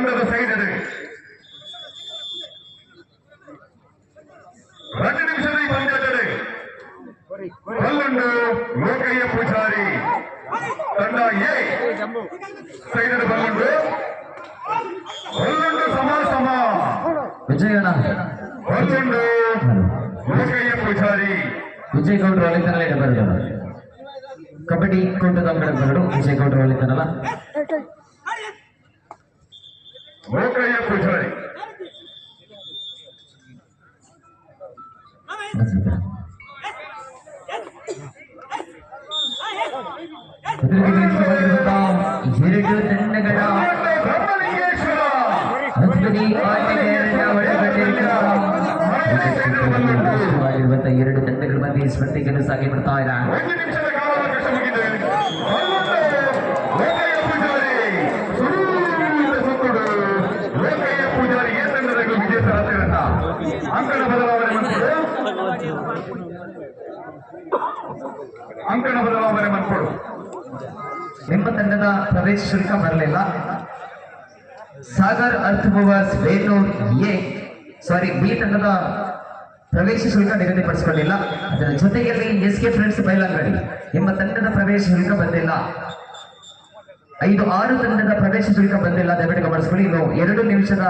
ಬಂದ ಸೈಡ್ ಇದೆ రెండు నిమిషాలు పనిచేస్తాడు పల్లండు లోకయ్య పూజారి తండా ఏ సైడ్ పల్లండు పల్లండు సమా సమా విజయనా? పల్లండు లోకయ్య పూజారి ವಿಜಯ್ ಗೌಡ್ರು ಅಲ್ಲಿ ತನಲೇ ಬರ್ತಾರೆ ಕಬಡ್ಡಿ ಕೋಟದ ಅಂಗಡಿ ವಿಜಯ್ ಗೌಡ್ರು ಅಲ್ಲಿ ತನಲ లోకయ్య పూజారి ಎರಡು ತಂಡಗಳ ಮಧ್ಯೆ ಸ್ಪರ್ಧೆಗಳು ಸಾಗಿ ಬರ್ತಾ ಇದ್ದಾರೆ ಅಂಕಣ ಬದಲಾವಣೆ ಮಾಡಿಕೊಡು ಅಂಕಣ ಬದಲಾವಣೆ ಮಾಡಿಕೊಡು ನಿಮ್ಮ ತಂಡದ ಪ್ರವೇಶ ಶುಲ್ಕ ಬರಲಿಲ್ಲ. Sagar Earth Movers Belur A, sorry, B ತಂಡದ ಪ್ರವೇಶ ಶುಲ್ಕ ನಿಗದಿಪಡಿಸಿಕೊಳ್ಳಿಲ್ಲ. ಅದರ ಜೊತೆಯಲ್ಲಿ ಎಸ್ ಕೆ ಫ್ರೆಂಡ್ಸ್ ಬಯಲಂಗಡಿ ನಿಮ್ಮ ತಂಡದ ಪ್ರವೇಶ ಶುಲ್ಕ ಬಂದಿಲ್ಲ. ಐದು, ಆರು ತಂಡದ ಪ್ರವೇಶ ಶುಲ್ಕ ಬಂದಿಲ್ಲ. ದಯವಿಟ್ಟು ಗಮನಿಸ್ಕೊಳ್ಳಿ. ಇನ್ನು ಎರಡು ನಿಮಿಷದ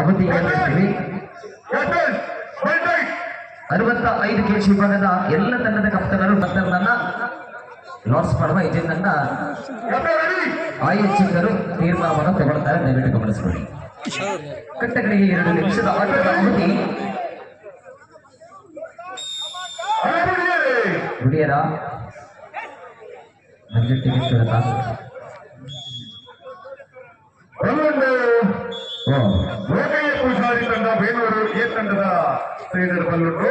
ಅವಧಿ ಅರವತ್ತ ಐದು ಕೆ ಜಿ ವಿಭಾಗದ ಎಲ್ಲ ತಂಡದ ಕಪ್ತನರು ಕಪ್ತನರನ್ನ ಲಾಸ್ ಮಾಡುವ ಇದನ್ನ ಆಯೋಜಕರು ತೀರ್ಮಾನವನ್ನು ತಗೊಳ್ತಾರೆ ದಯವಿಟ್ಟು ಗಮನಿಸಿಕೊಳ್ಳಿ ಕಟ್ಟಗಳಿಗೆ ಎರಡು ನಿಮಿಷದ ಆಟದ ಅವಧಿ ಗುಡಿಯರ ಮಂಜಟ್ಟಿಗೆ ಕೇಳ್ತಾ ಓ ಬೇಲೂರು ಎ ತಂಡದ ಬಂದ್ಬಿಟ್ಟು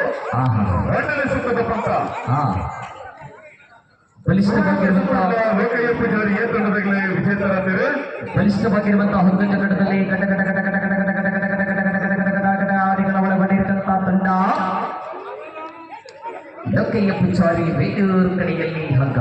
ಎರಡನೇ ಸುತ್ತದ ಪಂತ ಬಲಿಷ್ಠವಾಗಿರುವಂತಹ ಪೂಜಾರಿ ಎ ತಂಡದಾಗಲೇ ವಿಜೇತರಾಗ್ತಾರೆ ಬಲಿಷ್ಠವಾಗಿರುವಂತಹ ಹೊಂದ ಕನ್ನಡದಲ್ಲಿ ಕಟ ಕಟ ಕಟ ಕಟ ಕಟ ಕಟ ಕಟ ಕಟ ಕಟ ಕಟ ಕಟ ಕಟ ಕಟ ಕಟ ಆದಿಗಳ ಒಳಗೊಂಡಿರುವಂತಹ ತಂಡ ಲೋಕಯ್ಯ ಪೂಜಾರಿ ಬೇಲೂರು ಕಡೆಯಲ್ಲಿ ಹಗ್ಗ